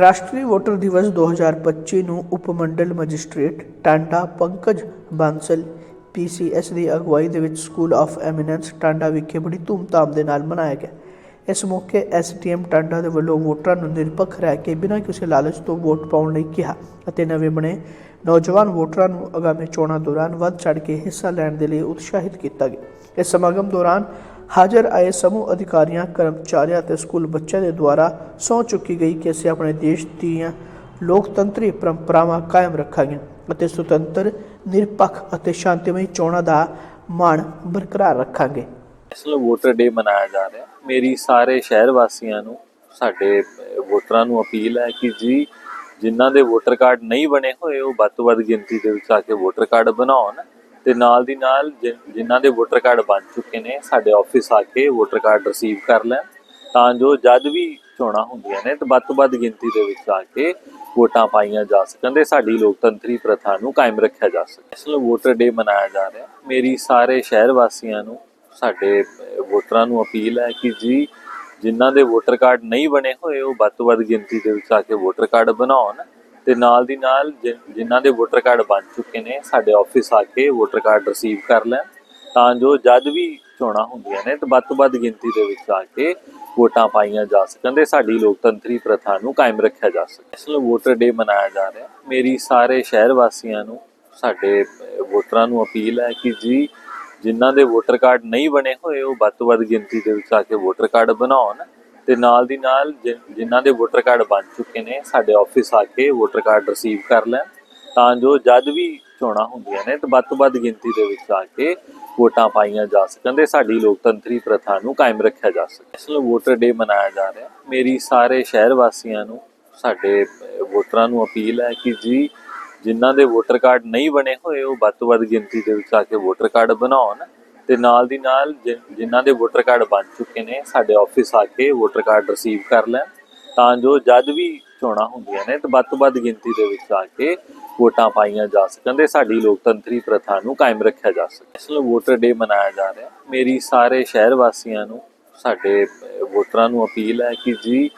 ਰਾਸ਼ਟਰੀ ਵੋਟਰ ਦਿਵਸ 2025 ਨੂੰ ਉਪ ਮੰਡਲ ਮੈਜਿਸਟ੍ਰੇਟ ਟਾਂਡਾ ਪੰਕਜ ਬਾਂਸਲ ਪੀਸੀਐਸ ਦੀ ਅਗਵਾਈ ਦੇ ਵਿੱਚ ਸਕੂਲ ਆਫ ਐਮੀਨੈਂਸ ਟਾਂਡਾ ਵਿਖੇ ਬੜੀ ਧੂਮਧਾਮ ਦੇ ਨਾਲ ਮਨਾਇਆ ਗਿਆ। ਇਸ ਮੌਕੇ ਐਸਟੀਐਮ ਟਾਂਡਾ ਦੇ ਵੱਲੋਂ ਵੋਟਰਾਂ ਨੂੰ ਨਿਰਪੱਖ ਰਹਿ ਕੇ ਬਿਨਾਂ ਕਿਸੇ ਲਾਲਚ ਤੋਂ ਵੋਟ ਪਾਉਣ ਲਈ ਕਿਹਾ ਅਤੇ ਨਵੇਂ ਬਣੇ ਨੌਜਵਾਨ ਵੋਟਰਾਂ ਨੂੰ ਆਗਾਮੀ ਚੋਣਾਂ ਦੌਰਾਨ ਵੱਧ ਚੜ੍ਹ ਕੇ ਹਿੱਸਾ ਲੈਣ ਦੇ ਲਈ ਉਤਸ਼ਾਹਿਤ ਕੀਤਾ ਗਿਆ। ਇਸ ਸਮਾਗਮ ਦੌਰਾਨ ਹਾਜ਼ਰ ਆਏ ਸਮੂਹ ਅਧਿਕਾਰੀਆਂ, ਕਰਮਚਾਰੀਆਂ ਅਤੇ ਸਕੂਲ ਬੱਚਿਆਂ ਦੇ ਦੁਆਰਾ ਸਹੁੰ ਚੁੱਕੀ ਗਈ ਕਿ ਅਸੀਂ ਆਪਣੇ ਦੇਸ਼ ਦੀਆਂ ਲੋਕਤੰਤਰੀ ਪਰੰਪਰਾਵਾਂ ਕਾਇਮ ਰੱਖਾਂਗੇ ਅਤੇ ਸੁਤੰਤਰ, ਨਿਰਪੱਖ ਅਤੇ ਸ਼ਾਂਤੀਮਈ ਚੋਣਾਂ ਦਾ ਮਾਣ ਬਰਕਰਾਰ ਰੱਖਾਂਗੇ। ਨੈਸ਼ਨਲ ਵੋਟਰ ਡੇ ਮਨਾਇਆ ਜਾ ਰਿਹਾ। ਮੇਰੀ ਸਾਰੇ ਸ਼ਹਿਰ ਵਾਸੀਆਂ ਨੂੰ, ਸਾਡੇ ਵੋਟਰਾਂ ਨੂੰ ਅਪੀਲ ਹੈ ਕਿ ਜੀ, ਜਿਨ੍ਹਾਂ ਦੇ ਵੋਟਰ ਕਾਰਡ ਨਹੀਂ ਬਣੇ ਹੋਏ, ਉਹ ਵੱਧ ਤੋਂ ਵੱਧ ਗਿਣਤੀ ਦੇ ਵਿੱਚ ਆ ਕੇ ਵੋਟਰ ਕਾਰਡ ਬਣਾਉਣ। ਤੇ ਨਾਲ ਦੀ ਨਾਲ ਜਿ- ਜਿਨ੍ਹਾਂ ਦੇ ਵੋਟਰ ਕਾਰਡ ਬਣ ਚੁੱਕੇ ਨੇ, ਸਾਡੇ ਆਫਿਸ ਆ ਕੇ ਵੋਟਰ ਕਾਰਡ ਰਿਸੀਵ ਕਰ ਲੈਣ, ਤਾਂ ਜੋ ਜਦ ਵੀ ਚੋਣਾਂ ਹੁੰਦੀਆਂ ਨੇ, ਤਾਂ ਵੱਧ ਤੋਂ ਵੱਧ ਗਿਣਤੀ ਦੇ ਵਿੱਚ ਆ ਕੇ ਵੋਟਾਂ ਪਾਈਆਂ ਜਾ ਸਕਣ ਤੇ ਸਾਡੀ ਲੋਕਤੰਤਰੀ ਪ੍ਰਥਾ ਨੂੰ ਕਾਇਮ ਰੱਖਿਆ ਜਾ ਸਕੇ। ਨੈਸ਼ਨਲ ਵੋਟਰ ਡੇ ਮਨਾਇਆ ਜਾ ਰਿਹਾ। ਮੇਰੀ ਸਾਰੇ ਸ਼ਹਿਰ ਵਾਸੀਆਂ ਨੂੰ, ਸਾਡੇ ਵੋਟਰਾਂ ਨੂੰ ਅਪੀਲ ਹੈ ਕਿ ਜੀ, ਜਿਨ੍ਹਾਂ ਦੇ ਵੋਟਰ ਕਾਰਡ ਨਹੀਂ ਬਣੇ ਹੋਏ, ਉਹ ਵੱਧ ਤੋਂ ਵੱਧ ਗਿਣਤੀ ਦੇ ਵਿੱਚ ਆ ਕੇ ਵੋਟਰ ਕਾਰਡ ਬਣਾਉਣ। ਤੇ ਨਾਲ ਦੀ ਨਾਲ ਜਿ- ਜਿਨ੍ਹਾਂ ਦੇ ਵੋਟਰ ਕਾਰਡ ਬਣ ਚੁੱਕੇ ਨੇ, ਸਾਡੇ ਆਫਿਸ ਆ ਕੇ ਵੋਟਰ ਕਾਰਡ ਰਿਸੀਵ ਕਰ ਲੈਣ, ਤਾਂ ਜੋ ਜਦ ਵੀ ਚੋਣਾਂ ਹੁੰਦੀਆਂ ਨੇ, ਤਾਂ ਵੱਧ ਤੋਂ ਵੱਧ ਗਿਣਤੀ ਦੇ ਵਿੱਚ ਆ ਕੇ ਵੋਟਾਂ ਪਾਈਆਂ ਜਾ ਸਕਣ ਤੇ ਸਾਡੀ ਲੋਕਤੰਤਰੀ ਪ੍ਰਥਾ ਨੂੰ ਕਾਇਮ ਰੱਖਿਆ ਜਾ ਸਕੇ। ਨੈਸ਼ਨਲ ਵੋਟਰ ਡੇ ਮਨਾਇਆ ਜਾ ਰਿਹਾ। ਮੇਰੀ ਸਾਰੇ ਸ਼ਹਿਰ ਵਾਸੀਆਂ ਨੂੰ, ਸਾਡੇ ਵੋਟਰਾਂ ਨੂੰ ਅਪੀਲ ਹੈ ਕਿ ਜੀ, ਜਿਨ੍ਹਾਂ ਦੇ ਵੋਟਰ ਕਾਰਡ ਨਹੀਂ ਬਣੇ ਹੋਏ, ਉਹ ਵੱਧ ਤੋਂ ਵੱਧ ਗਿਣਤੀ ਦੇ ਵਿੱਚ ਆ ਕੇ ਵੋਟਰ ਕਾਰਡ ਬਣਾਉਣ। ਤੇ ਨਾਲ ਦੀ ਨਾਲ ਜਿ- ਜਿਨ੍ਹਾਂ ਦੇ ਵੋਟਰ ਕਾਰਡ ਬਣ ਚੁੱਕੇ ਨੇ, ਸਾਡੇ ਆਫਿਸ ਆ ਕੇ ਵੋਟਰ ਕਾਰਡ ਰਿਸੀਵ ਕਰ ਲੈਣ, ਤਾਂ ਜੋ ਜਦ ਵੀ ਚੋਣਾਂ ਹੁੰਦੀਆਂ ਨੇ, ਤਾਂ ਵੱਧ ਤੋਂ ਵੱਧ ਗਿਣਤੀ ਦੇ ਵਿੱਚ ਆ ਕੇ ਵੋਟਾਂ ਪਾਈਆਂ ਜਾ ਸਕਣ ਤੇ ਸਾਡੀ ਲੋਕਤੰਤਰੀ ਪ੍ਰਥਾ ਨੂੰ ਕਾਇਮ ਰੱਖਿਆ ਜਾ ਸਕੇ। ਨੈਸ਼ਨਲ ਵੋਟਰ ਡੇ ਮਨਾਇਆ ਜਾ ਰਿਹਾ। ਮੇਰੀ ਸਾਰੇ ਸ਼ਹਿਰ ਵਾਸੀਆਂ ਨੂੰ, ਸਾਡੇ ਵੋਟਰਾਂ ਨੂੰ ਅਪੀਲ ਹੈ ਕਿ ਜੀ, ਜਿਨ੍ਹਾਂ ਦੇ ਵੋਟਰ ਕਾਰਡ ਨਹੀਂ ਬਣੇ ਹੋਏ, ਉਹ ਵੱਧ ਤੋਂ ਵੱਧ ਗਿਣਤੀ ਦੇ ਵਿੱਚ ਆ ਕੇ ਵੋਟਰ ਕਾਰਡ ਬਣਾਉਣ। ਤੇ ਨਾਲ ਦੀ ਨਾਲ ਜਿ- ਜਿਨ੍ਹਾਂ ਦੇ ਵੋਟਰ ਕਾਰਡ ਬਣ ਚੁੱਕੇ ਨੇ, ਸਾਡੇ ਆਫਿਸ ਆ ਕੇ ਵੋਟਰ ਕਾਰਡ ਰਿਸੀਵ ਕਰ ਲੈਣ, ਤਾਂ ਜੋ ਜਦ ਵੀ ਚੋਣਾਂ ਹੁੰਦੀਆਂ ਨੇ, ਤਾਂ ਵੱਧ ਤੋਂ ਵੱਧ ਗਿਣਤੀ ਦੇ ਵਿੱਚ ਆ ਕੇ ਵੋਟਾਂ ਪਾਈਆਂ ਜਾ ਸਕਣ ਤੇ ਸਾਡੀ ਲੋਕਤੰਤਰੀ ਪ੍ਰਥਾ ਨੂੰ ਕਾਇਮ ਰੱਖਿਆ ਜਾ ਸਕੇ। ਨੈਸ਼ਨਲ ਵੋਟਰ ਡੇ ਮਨਾਇਆ ਜਾ ਰਿਹਾ। ਮੇਰੀ ਸਾਰੇ ਸ਼ਹਿਰ ਵਾਸੀਆਂ ਨੂੰ, ਸਾਡੇ ਵੋਟਰਾਂ ਨੂੰ ਅਪੀਲ ਹੈ ਕਿ ਜੀ,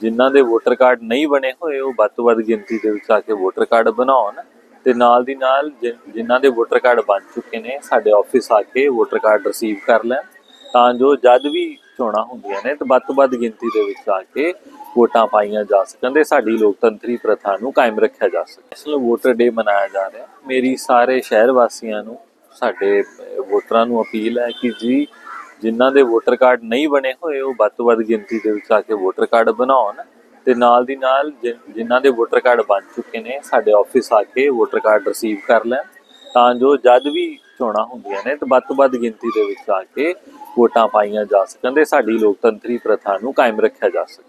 ਜਿਨ੍ਹਾਂ ਦੇ ਵੋਟਰ ਕਾਰਡ ਨਹੀਂ ਬਣੇ ਹੋਏ, ਉਹ ਵੱਧ ਤੋਂ ਵੱਧ ਗਿਣਤੀ ਦੇ ਵਿੱਚ ਆ ਕੇ ਵੋਟਰ ਕਾਰਡ ਬਣਾਉਣ। ਤੇ ਨਾਲ ਦੀ ਨਾਲ ਜਿ- ਜਿਨ੍ਹਾਂ ਦੇ ਵੋਟਰ ਕਾਰਡ ਬਣ ਚੁੱਕੇ ਨੇ, ਸਾਡੇ ਆਫਿਸ ਆ ਕੇ ਵੋਟਰ ਕਾਰਡ ਰਿਸੀਵ ਕਰ ਲੈਣ, ਤਾਂ ਜੋ ਜਦ ਵੀ ਚੋਣਾਂ ਹੁੰਦੀਆਂ ਨੇ, ਤਾਂ ਵੱਧ ਤੋਂ ਵੱਧ ਗਿਣਤੀ ਦੇ ਵਿੱਚ ਆ ਕੇ ਵੋਟਾਂ ਪਾਈਆਂ ਜਾ ਸਕਣ ਤੇ ਸਾਡੀ ਲੋਕਤੰਤਰੀ ਪ੍ਰਥਾ ਨੂੰ ਕਾਇਮ ਰੱਖਿਆ ਜਾ ਸਕੇ। ਨੈਸ਼ਨਲ ਵੋਟਰ ਡੇ ਮਨਾਇਆ ਜਾ ਰਿਹਾ। ਮੇਰੀ ਸਾਰੇ ਸ਼ਹਿਰ ਵਾਸੀਆਂ ਨੂੰ, ਸਾਡੇ ਵੋਟਰਾਂ ਨੂੰ ਅਪੀਲ ਹੈ ਕਿ ਜੀ, ਜਿਨ੍ਹਾਂ ਦੇ ਵੋਟਰ ਕਾਰਡ ਨਹੀਂ ਬਣੇ ਹੋਏ, ਉਹ ਵੱਧ ਤੋਂ ਵੱਧ ਗਿਣਤੀ ਦੇ ਵਿੱਚ ਆ ਕੇ ਵੋਟਰ ਕਾਰਡ ਬਣਾਉਣ। ਤੇ ਨਾਲ ਦੀ ਨਾਲ ਜਿ- ਜਿਨ੍ਹਾਂ ਦੇ ਵੋਟਰ ਕਾਰਡ ਬਣ ਚੁੱਕੇ ਨੇ, ਸਾਡੇ ਆਫਿਸ ਆ ਕੇ ਵੋਟਰ ਕਾਰਡ ਰਿਸੀਵ ਕਰ ਲੈਣ, ਤਾਂ ਜੋ ਜਦ ਵੀ ਚੋਣਾਂ ਹੁੰਦੀਆਂ ਨੇ, ਤਾਂ ਵੱਧ ਤੋਂ ਵੱਧ ਗਿਣਤੀ ਦੇ ਵਿੱਚ ਆ ਕੇ ਵੋਟਾਂ ਪਾਈਆਂ ਜਾ ਸਕਣ ਤੇ ਸਾਡੀ ਲੋਕਤੰਤਰੀ ਪ੍ਰਥਾ ਨੂੰ ਕਾਇਮ ਰੱਖਿਆ ਜਾ ਸਕੇ।